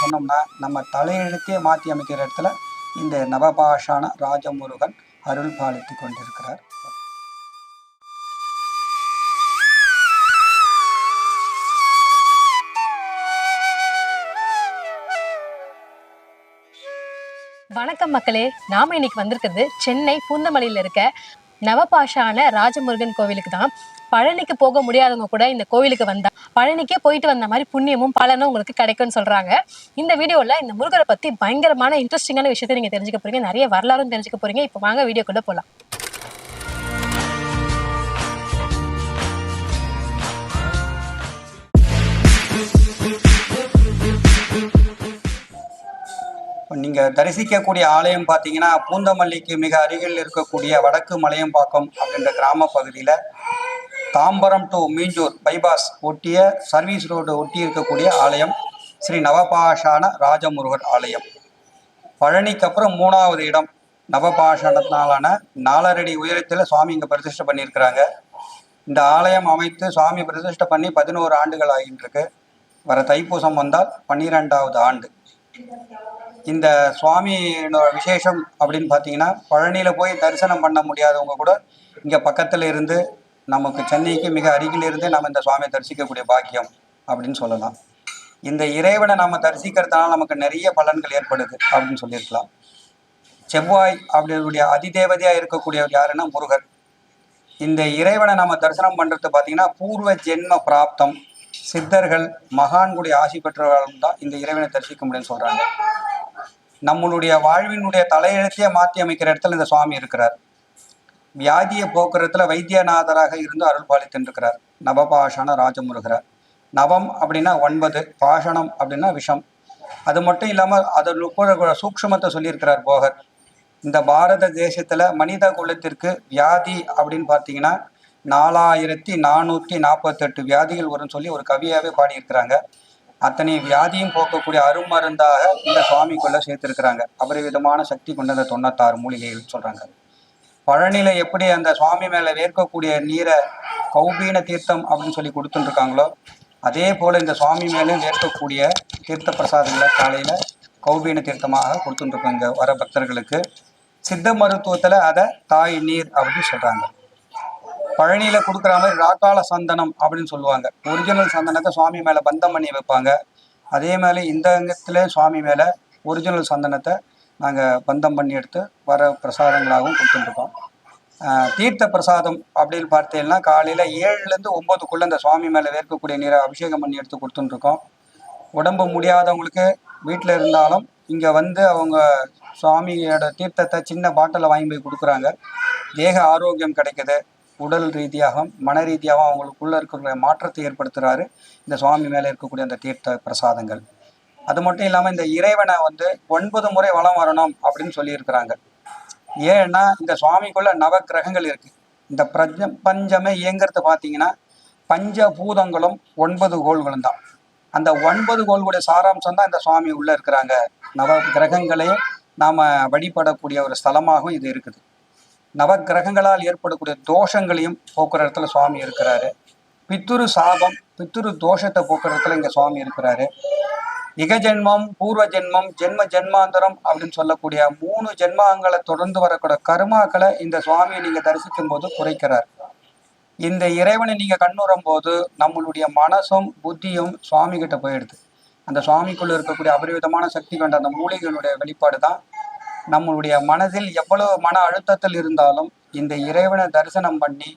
சொன்னோம்னா நம்ம தலையெழுத்தே மாற்றி அமைக்கிற இடத்துல இந்த நவபாஷான ராஜமுருகன் அருள் பாலித்து கொண்டிருக்கிறார். வணக்கம் மக்களே. நாம இன்னைக்கு வந்திருக்கிறது சென்னை பூந்தமலையில் இருக்க நவபாஷான ராஜமுருகன் கோவிலுக்கு தான். பழனிக்கு போக முடியாதவங்க கூட இந்த கோவிலுக்கு வந்தா பழனிக்கே போயிட்டு வந்த மாதிரி புண்ணியமும் பலனும் உங்களுக்கு கிடைக்கும்னு சொல்றாங்க. இந்த வீடியோல இந்த முருகரை பத்தி பயங்கரமான இன்ட்ரெஸ்டிங்கான விஷயத்தை நீங்க தெரிஞ்சுக்க போறீங்க. நிறைய வரலாறும் தெரிஞ்சுக்க போறீங்க. இப்போ வாங்க வீடியோக்குள்ள போலாம். நீங்கள் தரிசிக்கக்கூடிய ஆலயம் பார்த்தீங்கன்னா பூந்தமல்லிக்கு மிக அருகில் இருக்கக்கூடிய வடக்கு மலையம்பாக்கம் அப்படின்ற கிராம பகுதியில் தாம்பரம் டு மீஞ்சூர் பைபாஸ் ஒட்டிய சர்வீஸ் ரோடு ஒட்டி இருக்கக்கூடிய ஆலயம் ஸ்ரீ நவபாஷான ராஜமுருகர் ஆலயம். பழனிக்கு அப்புறம் மூணாவது இடம். நவபாஷானத்தினாலான நாலரடி உயரத்தில் சுவாமி இங்கே பிரதிஷ்டை பண்ணியிருக்கிறாங்க. இந்த ஆலயம் அமைத்து சுவாமி பிரதிஷ்டை பண்ணி பதினோரு ஆண்டுகள் ஆகின்றிருக்கு. வர தைப்பூசம் வந்தால் பன்னிரெண்டாவது ஆண்டு. இந்த சுவாமியோட விசேஷம் அப்படின்னு பார்த்தீங்கன்னா பழனியில் போய் தரிசனம் பண்ண முடியாதவங்க கூட இங்கே பக்கத்தில் இருந்து நமக்கு சென்னைக்கு மிக அருகில் இருந்து நம்ம இந்த சுவாமியை தரிசிக்கக்கூடிய பாக்கியம் அப்படின்னு சொல்லலாம். இந்த இறைவனை நம்ம தரிசிக்கிறதுனால நமக்கு நிறைய பலன்கள் ஏற்படுது அப்படின்னு சொல்லியிருக்கலாம். செவ்வாய் அப்படினுடைய அதிதேவதையாக இருக்கக்கூடியவர் யாருன்னா முருகர். இந்த இறைவனை நம்ம தரிசனம் பண்ணுறது பார்த்தீங்கன்னா பூர்வ ஜென்ம பிராப்தம் சித்தர்கள் மகான்களுடைய ஆசி பெற்றவர்களும் தான் இந்த இறைவனை தரிசிக்க முடியும்னு சொல்கிறாங்க நம்மளுடைய வாழ்வினுடைய தலையெழுத்தையே மாற்றி அமைக்கிற இடத்துல இந்த சுவாமி இருக்கிறார். வியாதியை போக்குறதுல வைத்தியநாதராக இருந்து அருள் பாலித்துருக்கிறார் நவபாஷான ராஜமுருகர் நவம் அப்படின்னா ஒன்பது பாஷணம் அப்படின்னா விஷம். அது மட்டும் இல்லாமல் அதில் கூட சூக்ஷமத்தை சொல்லியிருக்கிறார் போகர். இந்த பாரத தேசத்தில் மனித குலத்திற்கு வியாதி அப்படின்னு பார்த்தீங்கன்னா நாலாயிரத்தி நானூற்றி நாற்பத்தெட்டு வியாதிகள் வரும்னு சொல்லி ஒரு கவியாகவே பாடியிருக்கிறாங்க. அத்தனை வியாதியும் போக்கக்கூடிய அருமருந்தாக இந்த சுவாமிக்குள்ளே சேர்த்துருக்கிறாங்க. அபரிவிதமான சக்தி கொண்ட தொண்ணூத்தாறு மூலிகைகள் சொல்கிறாங்க பழனியில எப்படி அந்த சுவாமி மேல வேர்க்கக்கூடிய நீரை கௌபீன தீர்த்தம் அப்படின்னு சொல்லி கொடுத்துருக்காங்களோ அதே போல இந்த சுவாமி மேலும் வேர்க்கக்கூடிய தீர்த்த பிரசாதங்களை காலையில கௌபீன தீர்த்தமாக கொடுத்துட்டு இங்க வர பக்தர்களுக்கு. சித்த மருத்துவத்துல அதை தாய் நீர் அப்படின்னு சொல்றாங்க. பழனியில கொடுக்குற மாதிரி ராக்கால சந்தனம் அப்படின்னு சொல்லுவாங்க. ஒரிஜினல் சந்தனத்தை சுவாமி மேல பந்தம் பண்ணி வைப்பாங்க. அதே மாதிரி இந்த அங்கத்துல சுவாமி மேல ஒரிஜினல் சந்தனத்தை நாங்கள் பந்தம் பண்ணி எடுத்து வர பிரசாதங்களாகவும் கொடுத்துட்டுருக்கோம் தீர்த்த பிரசாதம் அப்படின்னு பார்த்தீங்கன்னா காலையில ஏழுலேருந்து ஒன்பதுக்குள்ள இந்த சுவாமி மேலே வேர்க்கக்கூடிய நீரை அபிஷேகம் பண்ணி எடுத்து கொடுத்துட்டுருக்கோம். உடம்பு முடியாதவங்களுக்கு வீட்டில் இருந்தாலும் இங்கே வந்து அவங்க சுவாமியோட தீர்த்தத்தை சின்ன பாட்டில் வாங்கி போய் கொடுக்குறாங்க. தேக ஆரோக்கியம் கிடைக்குது. உடல் ரீதியாகவும் மன ரீதியாகவும் அவங்களுக்குள்ளே இருக்கிற மாற்றத்தை ஏற்படுத்துகிறாரு இந்த சுவாமி மேலே இருக்கக்கூடிய அந்த தீர்த்த பிரசாதங்கள் அது மட்டும் இல்லாமல் இந்த இறைவனை வந்து ஒன்பது முறை வலம் வரணும் அப்படின்னு சொல்லியிருக்கிறாங்க. ஏன்னா இந்த சுவாமிக்குள்ள நவ கிரகங்கள் இருக்கு. இந்த பிரஜ பஞ்சமே இயங்கிறது பார்த்தீங்கன்னா பஞ்சபூதங்களும் ஒன்பது கோள்களும் தான். அந்த ஒன்பது கோள்களுடைய சாராம்சம் தான் இந்த சுவாமி உள்ள இருக்கிறாங்க. நவ கிரகங்களே நாம வழிபடக்கூடிய ஒரு ஸ்தலமாகவும் இது இருக்குது. நவ கிரகங்களால் ஏற்படக்கூடிய தோஷங்களையும் போக்குற இடத்துல சுவாமி இருக்கிறாரு. பித்துரு சாபம் பித்துரு தோஷத்தை போக்குற இடத்துல இங்க சுவாமி இருக்கிறாரு. இகஜென்மம் பூர்வ ஜென்மம் ஜென்ம ஜென்மாந்தரம் அப்படின்னு சொல்லக்கூடிய மூணு ஜென்மாங்களை தொடர்ந்து வரக்கூடிய கர்மாக்களை இந்த சுவாமியை நீங்க தரிசிக்கும் போது குறைக்கிறார். இந்த இறைவனை நீங்க கண்ணுறும் போது நம்மளுடைய மனசும் புத்தியும் சுவாமி கிட்ட போயிடுது. அந்த சுவாமிக்குள்ள இருக்கக்கூடிய அபரிவிதமான சக்தி கொண்ட அந்த மூலிகளுடைய வெளிப்பாடு தான் நம்மளுடைய மனதில் எவ்வளவு மன அழுத்தத்தில் இருந்தாலும் இந்த இறைவனை தரிசனம் பண்ணி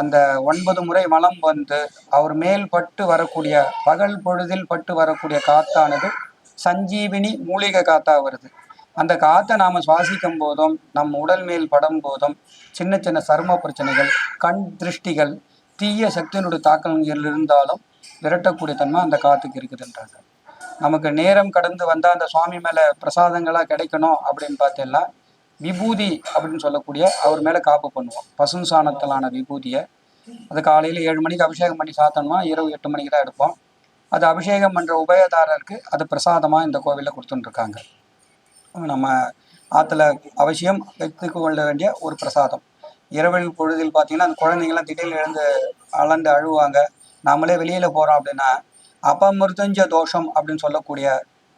அந்த ஒன்பது முறை மலம் வந்து அவர் மேல் பட்டு வரக்கூடிய பகல் பொழுதில் பட்டு வரக்கூடிய காத்தானது சஞ்சீவினி மூலிகை காத்தா வருது. அந்த காத்தை நாம சுவாசிக்கும் போதும் நம் உடல் மேல் படும் போதும் சின்ன சின்ன சரும பிரச்சனைகள் கண் திருஷ்டிகள் தீய சக்தியினுடைய தாக்கங்கள் இருந்தாலும் விரட்டக்கூடிய தன்மை அந்த காத்துக்கு இருக்குதுன்றாங்க. நமக்கு நேரம் கடந்து வந்தால் அந்த சுவாமி மேலே பிரசாதங்களாக கிடைக்கணும் அப்படின்னு பார்த்தீங்கன்னா விபூதி அப்படின்னு சொல்லக்கூடிய அவர் மேலே காப்பு பண்ணுவோம். பசும் சாணத்திலான விபூதியை. அது காலையில் ஏழு மணிக்கு அபிஷேகம் பண்ணி சாத்தணுமா? இரவு எட்டு மணிக்கு தான் எடுப்போம். அது அபிஷேகம் பண்ணுற உபயதாரருக்கு அது பிரசாதமாக இந்த கோவிலில் கொடுத்துட்டுருக்காங்க. நம்ம ஆற்றுல அவசியம் வைத்து கொள்ள வேண்டிய ஒரு பிரசாதம். இரவில் பொழுதில் பார்த்தீங்கன்னா அந்த குழந்தைங்களாம் திடீர்னு எழுந்து அளந்து அழுவாங்க. நாமளே வெளியில் போகிறோம் அப்படின்னா அபமிருதஞ்ச தோஷம் அப்படின்னு சொல்லக்கூடிய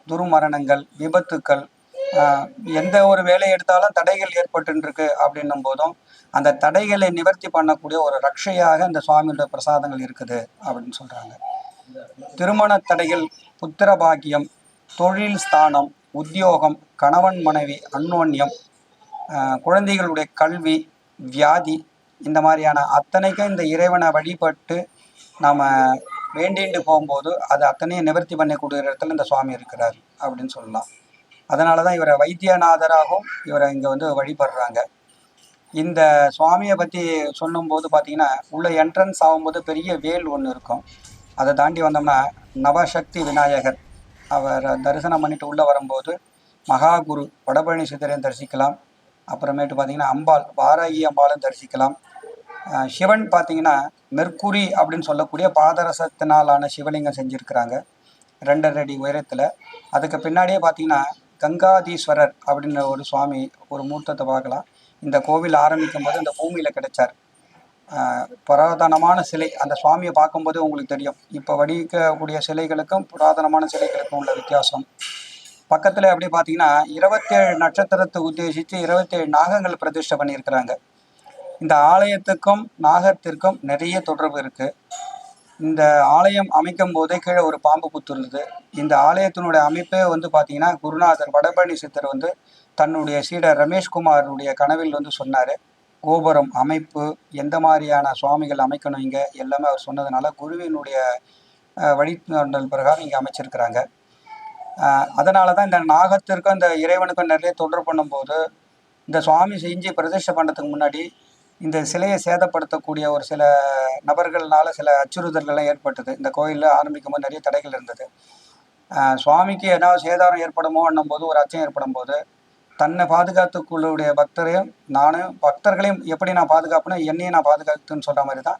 துர்மரணங்கள் விபத்துக்கள் எந்த ஒரு வேலையை எடுத்தாலும் தடைகள் ஏற்பட்டுருக்கு அப்படின்னும் போதும் அந்த தடைகளை நிவர்த்தி பண்ணக்கூடிய ஒரு ரட்சையாக இந்த சுவாமியோட பிரசாதங்கள் இருக்குது அப்படின்னு சொல்றாங்க. திருமண தடைகள் புத்திர பாக்கியம் தொழில் ஸ்தானம் உத்தியோகம் கணவன் மனைவி அன்னோன்யம் குழந்தைகளுடைய கல்வி வியாதி இந்த மாதிரியான அத்தனைக்கும் இந்த இறைவனை வழிபட்டு நாம் வேண்டிட்டு போகும்போது அது அத்தனையும் நிவர்த்தி பண்ணக்கூடிய இடத்துல இந்த சுவாமி இருக்கிறார் அப்படின்னு சொல்லலாம். அதனால தான் இவரை வைத்தியநாதராகவும் இவரை இங்கே வந்து வழிபடுறாங்க. இந்த சுவாமியை பற்றி சொல்லும்போது பார்த்தீங்கன்னா உள்ள என்ட்ரன்ஸ் ஆகும்போது பெரிய வேல் ஒன்று இருக்கும். அதை தாண்டி வந்தோம்னா நவசக்தி விநாயகர். அவர் தரிசனம் பண்ணிட்டு உள்ளே வரும்போது மகாகுரு வடபழனி சித்தரையும் தரிசிக்கலாம். அப்புறமேட்டு பார்த்தீங்கன்னா அம்பாள் வாராகி அம்பாலும் தரிசிக்கலாம். சிவன் பார்த்தீங்கன்னா மெர்க்குரி அப்படின்னு சொல்லக்கூடிய பாதரசத்தினாலான சிவலிங்கம் செஞ்சுருக்கிறாங்க. ரெண்டரை அடி உயரத்தில். அதுக்கு பின்னாடியே பார்த்தீங்கன்னா கங்காதீஸ்வரர் அப்படின்ற ஒரு சுவாமி ஒரு மூர்த்தத்தை பார்க்கலாம். இந்த கோவில் ஆரம்பிக்கும் போது இந்த பூமியில் கிடைச்சார். புராதனமான சிலை அந்த சுவாமியை பார்க்கும்போது உங்களுக்கு தெரியும். இப்போ வடிக்கக்கூடிய சிலைகளுக்கும் புராதனமான சிலைகளுக்கும் உள்ள வித்தியாசம். பக்கத்தில் அப்படியே பார்த்தீங்கன்னா இருபத்தேழு நட்சத்திரத்தை உத்தேசித்து இருபத்தேழு நாகங்கள் பிரதிஷ்டை பண்ணியிருக்கிறாங்க. இந்த ஆலயத்துக்கும் நாகத்திற்கும் நிறைய தொடர்பு இருக்குது இந்த ஆலயம் அமைக்கும் போதே கீழே ஒரு பாம்பு புத்துள்ளது இந்த ஆலயத்தினுடைய அமைப்பே வந்து பார்த்தீங்கன்னா குருநாதர் வடபழனி சித்தர் வந்து தன்னுடைய சீடர் ரமேஷ்குமாருடைய கனவில் வந்து சொன்னார். கோபுரம் அமைப்பு எந்த மாதிரியான சுவாமிகள் அமைக்கணும் இங்கே? எல்லாமே அவர் சொன்னதுனால குருவினுடைய அஹ், பிரகாரம் இங்கே அமைச்சிருக்கிறாங்க. அதனால தான் இந்த நாகத்திற்கும் இந்த இறைவனுக்கும் நிறைய தொடர்பு பண்ணும்போது இந்த சுவாமி செஞ்சு பிரதிஷ்டை பண்ணுறதுக்கு முன்னாடி இந்த சிலையை சேதப்படுத்தக்கூடிய ஒரு சில நபர்கள்னால சில அச்சுறுத்தல்கள்லாம் ஏற்பட்டது. இந்த கோயிலில் ஆரம்பிக்கும் போது நிறைய தடைகள் இருந்தது. சுவாமிக்கு ஏதாவது சேதாரம் ஏற்படுமோ போது ஒரு அச்சம் ஏற்படும் போது தன்னை பாதுகாத்துக்குள்ளுடைய பக்தரையும் நானும் பக்தர்களையும் எப்படி நான் பாதுகாப்புனா என்னையும் நான் பாதுகாத்துன்னு சொல்கிற மாதிரி தான்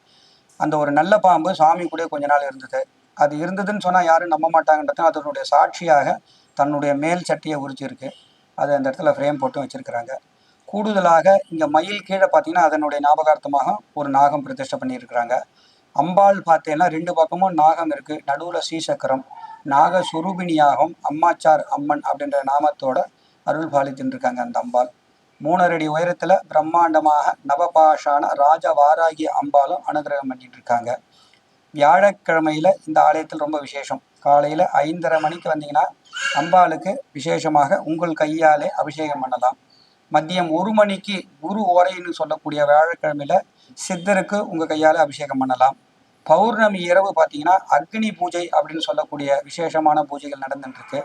அந்த ஒரு நல்ல பாம்பு சுவாமி கூட கொஞ்ச நாள் இருந்தது. அது இருந்ததுன்னு சொன்னால் யாரும் நம்ப மாட்டாங்கன்றது அதனுடைய சாட்சியாக தன்னுடைய மேல் சட்டியை உரிச்சிருக்கு. அது அந்த இடத்துல ஃப்ரேம் போட்டும் வச்சிருக்கிறாங்க. கூடுதலாக இங்கே மயில் கீழே பார்த்தீங்கன்னா அதனுடைய ஞாபகார்த்தமாக ஒரு நாகம் பிரதிஷ்டை பண்ணியிருக்கிறாங்க. அம்பாள் பார்த்தீங்கன்னா ரெண்டு பக்கமும் நாகம் இருக்குது நடுவில் ஸ்ரீசக்கரம். நாக சுரூபிணியாகவும் அம்மாச்சார் அம்மன் அப்படின்ற நாமத்தோட அருள் பாலித்துட்டு இருக்காங்க அந்த அம்பாள். மூணரடி உயரத்தில் பிரம்மாண்டமாக நவபாஷான ராஜ வாராகி அம்பாலும் அனுகிரகம் பண்ணிட்டு இருக்காங்க வியாழக்கிழமையில இந்த ஆலயத்தில் ரொம்ப விசேஷம். காலையில் ஐந்தரை மணிக்கு வந்தீங்கன்னா அம்பாளுக்கு விசேஷமாக உங்கள் கையாலே அபிஷேகம் பண்ணலாம். மதியம் ஒரு மணிக்கு குரு ஓரைன்னு சொல்லக்கூடிய வியாழக்கிழமையில சித்தருக்கு உங்கள் கையால் அபிஷேகம் பண்ணலாம். பௌர்ணமி இரவு பார்த்தீங்கன்னா அக்னி பூஜை அப்படின்னு சொல்லக்கூடிய விசேஷமான பூஜைகள் நடந்துட்டு இருக்கு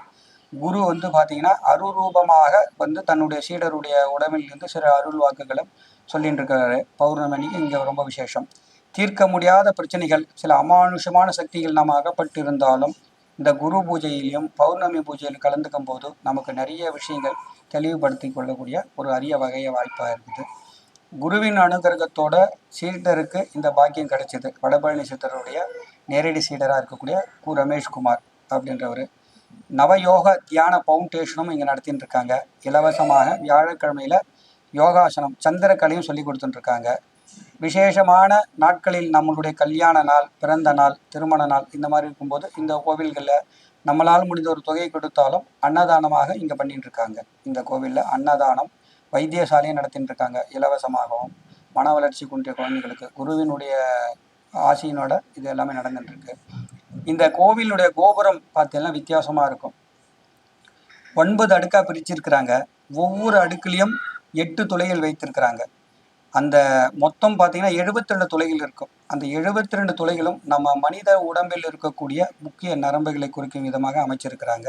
குரு வந்து பார்த்தீங்கன்னா அருரூபமாக வந்து தன்னுடைய சீடருடைய உடம்பிலிருந்து சில அருள் வாக்குகளும் சொல்லிட்டு இருக்காரு பௌர்ணமி அன்னைக்கு இங்கே ரொம்ப விசேஷம். தீர்க்க முடியாத பிரச்சனைகள் சில அமானுஷமான சக்திகள் நாம் அகப்பட்டு இருந்தாலும் இந்த குரு பூஜையிலையும் பௌர்ணமி பூஜையிலும் கலந்துக்கும் போது நமக்கு நிறைய விஷயங்கள் தெளிவுபடுத்தி கொள்ளக்கூடிய ஒரு அரிய வகைய வாய்ப்பாக இருக்குது. குருவின் அனுகிரகத்தோட சீடருக்கு இந்த பாக்கியம் கிடைச்சது. வடபழனி சித்தருடைய நேரடி சீடராக இருக்கக்கூடிய கு. ரமேஷ்குமார் அப்படின்றவர். நவயோக தியான ஃபவுண்டேஷனும் இங்கே நடத்தின்னு இருக்காங்க இலவசமாக வியாழக்கிழமையில் யோகாசனம் சந்திரக்கலையும் சொல்லி கொடுத்துட்டு இருக்காங்க விசேஷமான நாட்களில் நம்மளுடைய கல்யாண நாள் பிறந்த நாள் திருமண நாள் இந்த மாதிரி இருக்கும்போது இந்த கோவில்களில் நம்மளால் முடிந்த ஒரு தொகையை கொடுத்தாலும் அன்னதானமாக இங்கே பண்ணிட்டு இருக்காங்க இந்த கோவிலில் அன்னதானம் வைத்தியசாலையும் நடத்திட்டு இருக்காங்க இலவசமாகவும் மன வளர்ச்சி குன்றிய குழந்தைகளுக்கு குருவினுடைய ஆசையினோட இது எல்லாமே நடந்துட்டு இருக்கு இந்த கோவிலுடைய கோபுரம் பார்த்தீங்கன்னா வித்தியாசமாக இருக்கும். ஒன்பது அடுக்காக பிரிச்சிருக்கிறாங்க. ஒவ்வொரு அடுக்குலையும் எட்டு துளைகள் வைத்திருக்கிறாங்க. அந்த மொத்தம் பார்த்தீங்கன்னா 72 துளைகள் இருக்கும். அந்த 72 ரெண்டு துளைகளும் நம்ம மனித உடம்பில் இருக்கக்கூடிய முக்கிய நரம்புகளை குறிக்கும் விதமாக அமைச்சிருக்கிறாங்க.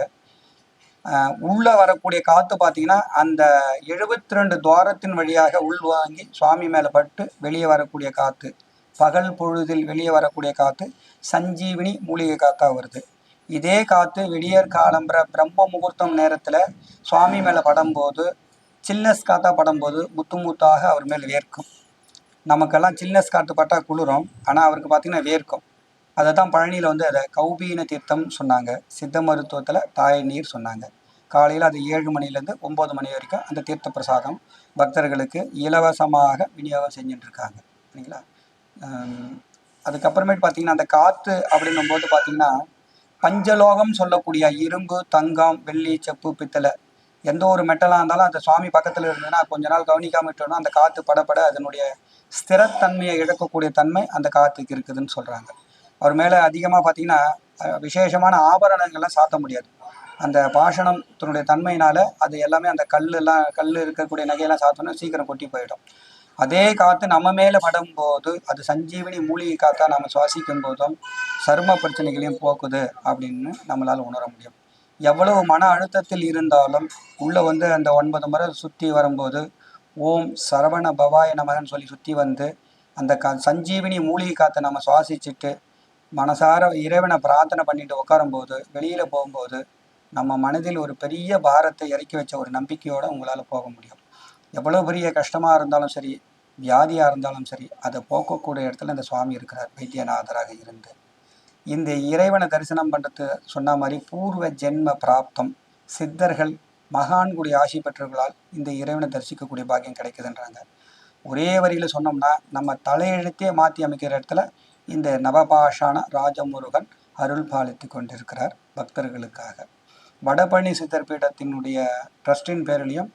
உள்ளே வரக்கூடிய காற்று பார்த்தீங்கன்னா அந்த 72 ரெண்டு துவாரத்தின் வழியாக உள்வாங்கி சுவாமி மேலே பட்டு வெளியே வரக்கூடிய காற்று பகல் பொழுதில் வெளியே வரக்கூடிய காற்று சஞ்சீவினி மூலிகை காத்தா வருது. இதே காற்று விடியற் காலம்புற பிரம்ம முகூர்த்தம் நேரத்தில் சுவாமி மேலே படும்போது சில்னஸ் காத்தா படும்போது முத்து முத்தாக அவர் மேல் வேர்க்கும். நமக்கெல்லாம் சில்னஸ் காற்று பட்டா குளிரும் ஆனால் அவருக்கு பார்த்தீங்கன்னா வேர்க்கும். அதை தான் பழனியில் வந்து அதை கௌபீன தீர்த்தம் சொன்னாங்க. சித்த மருத்துவத்தில் தாய் நீர் சொன்னாங்க. காலையில் அது ஏழு மணிலேருந்து ஒம்பது மணி வரைக்கும் அந்த தீர்த்த பிரசாதம் பக்தர்களுக்கு இலவசமாக விநியோகம் செஞ்சுட்டுருக்காங்க சரிங்களா அதுக்கப்புறமேட்டு பார்த்தீங்கன்னா அந்த காற்று அப்படின்னும் போது பார்த்தீங்கன்னா பஞ்சலோகம் சொல்லக்கூடிய இரும்பு தங்கம் வெள்ளி செப்பு பித்தளை எந்த ஒரு மெட்டலாக இருந்தாலும் அந்த சுவாமி பக்கத்தில் இருந்ததுன்னா கொஞ்ச நாள் கவனிக்காம விட்டோம்னா அந்த காற்று படப்பட அதனுடைய ஸ்திரத்தன்மையை இழக்கக்கூடிய தன்மை அந்த காற்றுக்கு இருக்குதுன்னு சொல்கிறாங்க அவர் மேலே அதிகமாக பார்த்தீங்கன்னா விசேஷமான ஆபரணங்கள்லாம் சாத்த முடியாது. அந்த பாஷணத்தினுடைய தன்மையினால அது எல்லாமே அந்த கல்லெல்லாம் கல் இருக்கக்கூடிய நகையெல்லாம் சாத்தோன்னா சீக்கிரம் கொட்டி போயிடும். அதே காற்று நம்ம மேலே படும்போது அது சஞ்சீவனி மூலிகை காற்றா நம்ம சுவாசிக்கும் போதும் சரும பிரச்சனைகளையும் போக்குது அப்படின்னு நம்மளால் உணர முடியும். எவ்வளவு மன அழுத்தத்தில் இருந்தாலும் உள்ளே வந்து அந்த ஒன்பது முறை சுற்றி வரும்போது ஓம் சரவண பவாய நமகன்னு சொல்லி சுற்றி வந்து அந்த க சஞ்சீவினி மூலிகை காற்றை நம்ம சுவாசிச்சுட்டு மனசார இறைவனை பிரார்த்தனை பண்ணிட்டு உட்காரும்போது வெளியில் போகும்போது நம்ம மனதில் ஒரு பெரிய பாரத்தை இறக்கி வச்ச ஒரு நம்பிக்கையோடு உங்களால் போக முடியும். எவ்வளோ பெரிய கஷ்டமாக இருந்தாலும் சரி வியாதியாக இருந்தாலும் சரி அதை போக்கக்கூடிய இடத்துல இந்த சுவாமி இருக்கிறார் வைத்தியநாதராக இருந்து. இந்த இறைவனை தரிசனம் பண்ணுறது சொன்ன மாதிரி பூர்வ ஜென்ம பிராப்தம் சித்தர்கள் மகான்குடி ஆசி பெற்றவர்களால் இந்த இறைவனை தரிசிக்கக்கூடிய பாக்கியம் கிடைக்குதுன்றாங்க. ஒரே வரியில் சொன்னோம்னா நம்ம தலையெழுத்தே மாற்றி அமைக்கிற இடத்துல இந்த நவபாஷான ராஜமுருகன் அருள் பாலித்து கொண்டிருக்கிறார் பக்தர்களுக்காக. வடபழனி சித்தர் பீடத்தினுடைய ட்ரஸ்டின் பேரிலையும்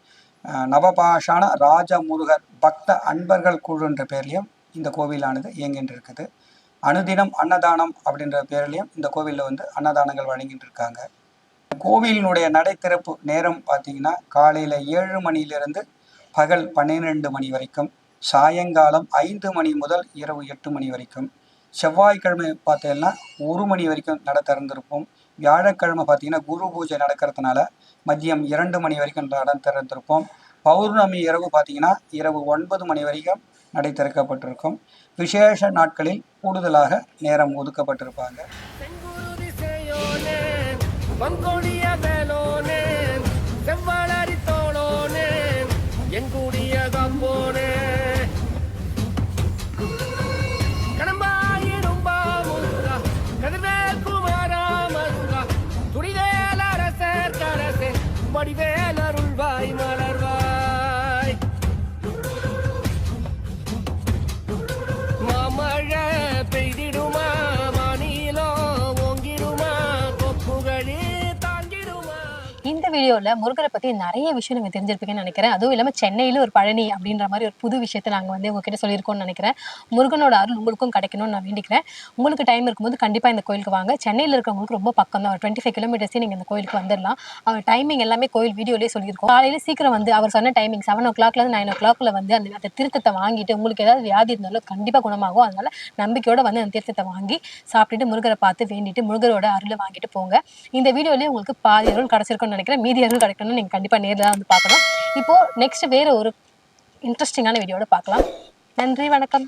நவபாஷான ராஜமுருகர் பக்த அன்பர்கள் குழு என்ற பேர்லையும் இந்த கோவிலானது இயங்கின்றிருக்குது. அனுதினம் அன்னதானம் அப்படின்ற பேர்லையும் இந்த கோவிலில் வந்து அன்னதானங்கள் வழங்கிட்டு இருக்காங்க கோவிலினுடைய நடை திறப்பு நேரம் பார்த்தீங்கன்னா காலையில் ஏழு மணியிலிருந்து பகல் பன்னிரெண்டு மணி வரைக்கும் சாயங்காலம் ஐந்து மணி முதல் இரவு எட்டு மணி வரைக்கும் செவ்வாய்க்கிழமை பார்த்தீங்கன்னா ஒரு மணி வரைக்கும் நட திறந்திருப்போம். வியாழக்கிழமை பார்த்தீங்கன்னா குரு பூஜை நடக்கிறதுனால மதியம் இரண்டு மணி வரைக்கும் நட திறந்திருப்போம். பௌர்ணமி இரவு பார்த்தீங்கன்னா இரவு ஒன்பது மணி வரைக்கும் நடை திறக்கப்பட்டிருக்கும் விசேஷ நாட்களில் கூடுதலாக நேரம் ஒதுக்கப்பட்டிருப்பாங்க. என் செய்யோனே வங்கொடிய வீடியோவில் முருகரை பற்றி நிறைய விஷயம் நீங்கள் தெரிஞ்சிருப்பீங்கன்னு நினைக்கிறேன். அதுவும் இல்லாம சென்னையில் ஒரு பழனி அப்படின்ற மாதிரி ஒரு புது விஷயத்தை நாங்கள் வந்து உங்ககிட்ட சொல்லியிருக்கோம்னு நினைக்கிறேன். முருகனோட அருள் உங்களுக்கும் கிடைக்கணும்னு நான் வேண்டிக்கிறேன். உங்களுக்கு டைம் இருக்கும்போது கண்டிப்பாக இந்த கோயிலுக்கு வாங்க. சென்னையில் இருக்கிறவங்களுக்கு ரொம்ப பக்கம் தான். ஒரு டுவெண்ட்டி ஃபைவ் கிலோமீட்டர்ஸே நீங்கள் இந்த கோயிலுக்கு வந்துடலாம். அவர் டைமிங் எல்லாமே கோயில் வீடியோலேயே சொல்லியிருக்கோம். காலையில சீக்கிரம் வந்து அவர் சொன்ன டைமிங் செவன் ஓ கிளாக்லேருந்து நைன் ஓ கிளாக்ல வந்து அந்த அந்த திருத்தத்தை வாங்கிட்டு உங்களுக்கு ஏதாவது வியாதி இருந்தாலும் கண்டிப்பாக குணமாகும். அதனால நம்பிக்கையோடு வந்து அந்த திருத்தத்தை வாங்கி சாப்பிட்டுட்டு முருகரை பார்த்து வேண்டிட்டு முருகரோட அருளை வாங்கிட்டு போங்க. இந்த வீடியோலேயே உங்களுக்கு பாதி அருள் கிடச்சிருக்கும்னு நினைக்கிறேன். மீதி கிடைக்கணும்னு நீங்கள் கண்டிப்பாக நேரில் தான் வந்து பார்க்கணும். இப்போது நெக்ஸ்ட் வேறு ஒரு இன்ட்ரெஸ்டிங்கான வீடியோட பார்க்கலாம். நன்றி வணக்கம்.